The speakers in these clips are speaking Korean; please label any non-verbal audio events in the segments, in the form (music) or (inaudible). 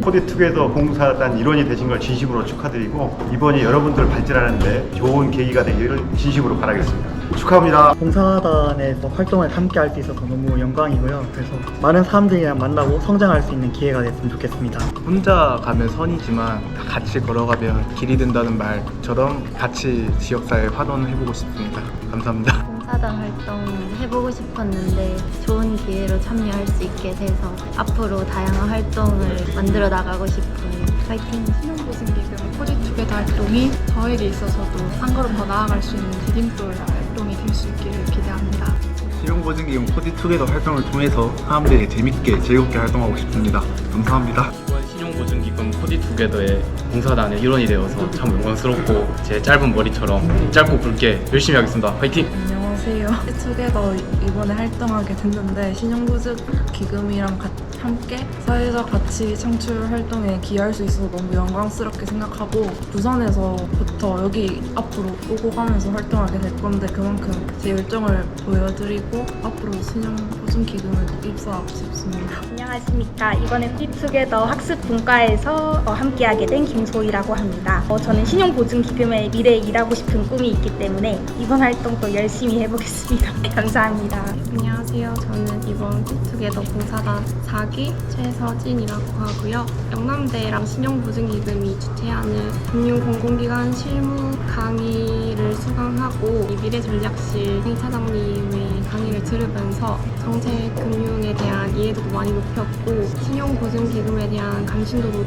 코디투게더 봉사단 일원이 되신 걸 진심으로 축하드리고 이번이 여러분들 발전하는데 좋은 계기가 되기를 진심으로 바라겠습니다. 축하합니다. 봉사단에서 활동을 함께 할 수 있어서 너무 영광이고요. 그래서 많은 사람들이랑 만나고 성장할 수 있는 기회가 됐으면 좋겠습니다. 혼자 가면 선이지만 다 같이 걸어가면 길이 된다는 말처럼 같이 지역사회에 환원해보고 싶습니다. 감사합니다. 봉사단 활동 해보고 싶었는데 좋은 기회로 참여할 수 있게 돼서 앞으로 다양한 활동을 만들어 나가고 싶어요. 파이팅! 신혼보증기금 코디투게더 활동이 저에게 있어서도 한 걸음 더 나아갈 수 있는 디딤돌 활동이 될 수 있기를 기대합니다. 실용보증기금 코디투게더 활동을 통해서 사람들이 재밌게 즐겁게 활동하고 싶습니다. 감사합니다. 이번 신용보증기금 코디투게더의 봉사단의 일원이 되어서 참 영광스럽고 제 짧은 머리처럼 짧고 굵게 열심히 하겠습니다. 화이팅! 안녕하세요. 투게더 이번에 활동하게 됐는데 신용보증 기금이랑 가- 함께 사회적 가치 창출 활동에 기여할 수 있어서 너무 영광스럽게 생각하고 부산에서부터 여기 앞으로 오고 가면서 활동하게 될 건데 그만큼 제 열정을 보여드리고 앞으로 신용보증 기금을 입사하고 싶습니다. 안녕하십니까. 이번에 삐투게더 학습 분과에서 어, 함께하게 된 김소희라고 합니다. 어, 저는 신용보증 기금의 미래에 일하고 싶은 꿈이 있기 때문에 이번 활동도 열심히 해보 겠습니다. (laughs) 감사합니다. 안녕하세요. 저는 이번 코투게더 봉사단 4기 최서진이라고 하고요. 영남대랑 신용보증기금이 주최하는 금융공공기관 실무 강의를 수강하고 이 미래 전략실 차장님의 강의를 들으면서 정책 금융에 대한 이해도도 많이 높였고 신용보증기금에 대한 관심도도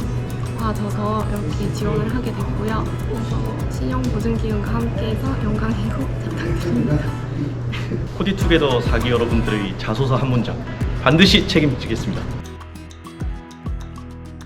높아져서 이렇게 지원을 하게 됐고요. 그래서 신용보증기금과 함께해서 영광이고 (laughs) 부탁드립니다. 코디투게더 사기 여러분들의 자소서 한 문장 반드시 책임지겠습니다.